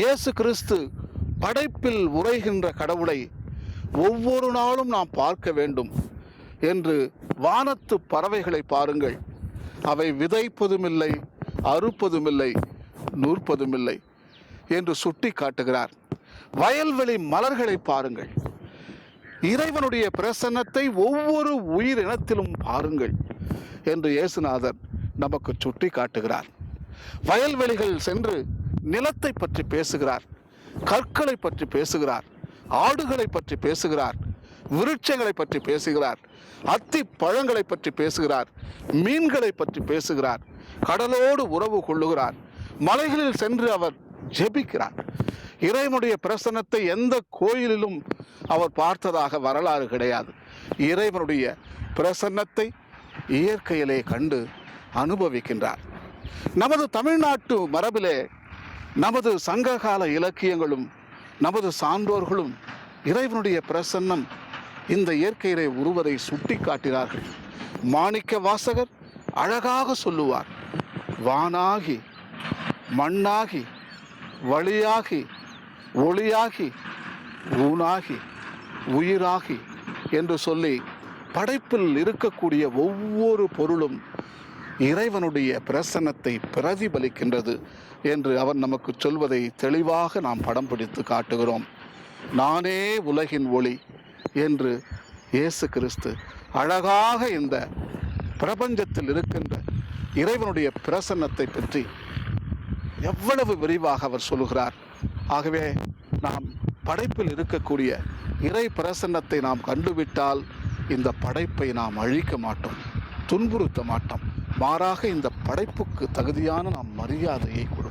இயேசு கிறிஸ்து படைப்பில் உரைகின்ற கடவுளை ஒவ்வொரு நாளும் நாம் பார்க்க வேண்டும் என்று வானத்து பறவைகளை பாருங்கள். அவை விதைப்பதுமில்லை அறுப்பதுமில்லை நூற்பதுமில்லை என்று சுட்டி காட்டுகிறார் வயல்வெளி மலர்களை பாருங்கள். இறைவனுடைய பிரசன்னத்தை ஒவ்வொரு உயிரினத்திலும் பாருங்கள் என்று இயேசுநாதர் நமக்கு சுட்டி காட்டுகிறார் வயல்வெளிகள் சென்று நிலத்தை பற்றி பேசுகிறார் கற்களை பற்றி பேசுகிறார் ஆடுகளை பற்றி பேசுகிறார் விருட்சங்களை பற்றி பேசுகிறார் அத்தி பழங்களை பற்றி பேசுகிறார் மீன்களை பற்றி பேசுகிறார் கடலோடு உறவு கொள்ளுகிறார். மலைகளில் சென்று அவர் ஜெபிக்கிறார். இறைவனுடைய பிரசன்னத்தை எந்த கோயிலிலும் அவர் பார்த்ததாக வரலாறு கிடையாது. இறைவனுடைய பிரசன்னத்தை இயற்கையிலே கண்டு அனுபவிக்கின்றார். நமது தமிழ்நாட்டு மரபிலே நமது சங்ககால இலக்கியங்களும் நமது சான்றோர்களும் இறைவனுடைய பிரசன்னம் இந்த இயற்கையிலே உருவதை சுட்டி காட்டினார்கள் மாணிக்க வாசகர் அழகாக சொல்லுவார் வானாகி மண்ணாகி வழியாகி ஒளியாகி ஊனாகி உயிராகி என்று சொல்லி படைப்பில் இருக்கக்கூடிய ஒவ்வொரு பொருளும் இறைவனுடைய பிரசன்னத்தை பிரதிபலிக்கின்றது என்று அவர் நமக்கு சொல்வதை தெளிவாக நாம் படம் பிடித்து காட்டுகிறோம். நானே உலகின் ஒளி என்று இயேசு கிறிஸ்து அழகாக இந்த பிரபஞ்சத்தில் இருக்கின்ற இறைவனுடைய பிரசன்னத்தை பற்றி எவ்வளவு விரிவாக அவர் சொல்லுகிறார். ஆகவே நாம் படைப்பில் இருக்கக்கூடிய இறை பிரசன்னத்தை நாம் கண்டுவிட்டால் இந்த படைப்பை நாம் அழிக்க மாட்டோம் துன்புறுத்த மாட்டோம். மாறாக இந்த படைப்புக்கு தகுதியான நாம் மரியாதையை கொடுப்போம்